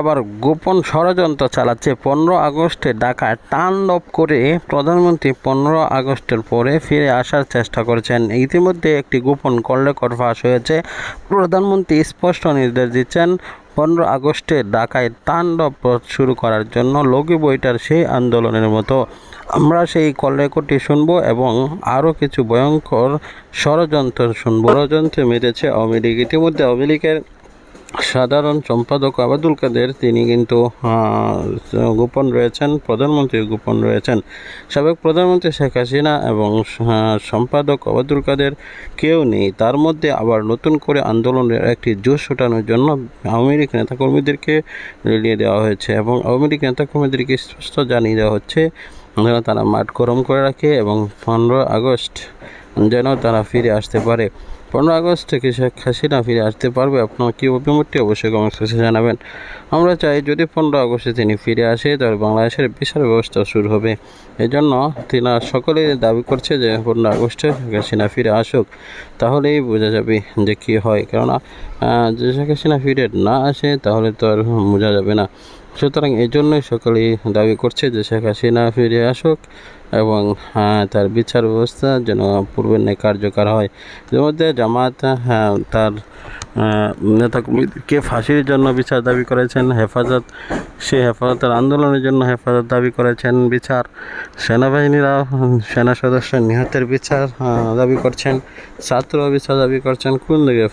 আবার গোপন ষড়যন্ত্র চালাচ্ছে। পনেরো আগস্টে ঢাকায় টার্নঅফ করে প্রধানমন্ত্রী পনেরো আগস্টের পরে ফিরে আসার চেষ্টা করেছেন। ইতিমধ্যে একটি গোপন কল রেকর্ড ফাঁস হয়েছে। প্রধানমন্ত্রী স্পষ্ট নির্দেশ দিচ্ছেন, পনেরো আগস্টে ঢাকায় তাণ্ডব শুরু করার জন্য লগি বইটার সেই আন্দোলনের মতো। আমরা সেই কল রেকর্ডটি শুনব এবং আরও কিছু ভয়ঙ্কর ষড়যন্ত্র শুনব। ষড়যন্ত্রে মেতেছে আওয়ামী লীগ। ইতিমধ্যে আওয়ামী লীগের সাধারণ সম্পাদক আবাদুল কাদের, তিনি কিন্তু গোপন রয়েছেন প্রধানমন্ত্রী গোপন রয়েছেন। সাবেক প্রধানমন্ত্রী শেখ হাসিনা এবং সম্পাদক আবাদুল কাদের কেউ নেই। তার মধ্যে আবার নতুন করে আন্দোলনের একটি জোশ ওঠানোর জন্য আওয়ামী লীগ নেতাকর্মীদেরকে রিলিয়ে দেওয়া হয়েছে এবং আওয়ামী লীগ নেতাকর্মীদেরকে স্পষ্ট জানিয়ে দেওয়া হচ্ছে তারা মাঠ গরম করে রাখে এবং পনেরো আগস্ট যেন তারা ফিরে আসতে পারে। পনেরো আগস্ট থেকে শেখ হাসিনা ফিরে আসতে পারবে, আপনার কী অভিমতটি অবশ্যই কমেন্ট সেকশনে জানাবেন। আমরা চাই যদি পনেরো আগস্টে তিনি ফিরে আসে, তাহলে বাংলাদেশের বিচার ব্যবস্থা শুরু হবে। এই জন্য তিনা সকলে দাবি করছে যে পনেরো আগস্টে শেখ হাসিনা ফিরে আসুক, তাহলেই বোঝা যাবে যে কী হয়। কেননা যে শেখ হাসিনা ফিরে না আসে, তাহলে তো আর বোঝা যাবে না। সুতরাং এই জন্যই সকলেই দাবি করছে যে শেখ হাসিনা ফিরে আসুক এবং আহ, তার বিচার ব্যবস্থা যেন পূর্বের ন্যায় কার্যকর হয়। এর মধ্যে জামাত হ্যাঁ, তার নেতাকর্মীকে ফাঁসির জন্য বিচার দাবি করেছেন হেফাজত সে হেফাজতের আন্দোলনের জন্য হেফাজত দাবি করেছেন বিচার সেনাবাহিনীরা সেনা সদস্য নিহতের বিচার দাবি করছেন ছাত্র বিচার দাবি করছেন কোন দিকে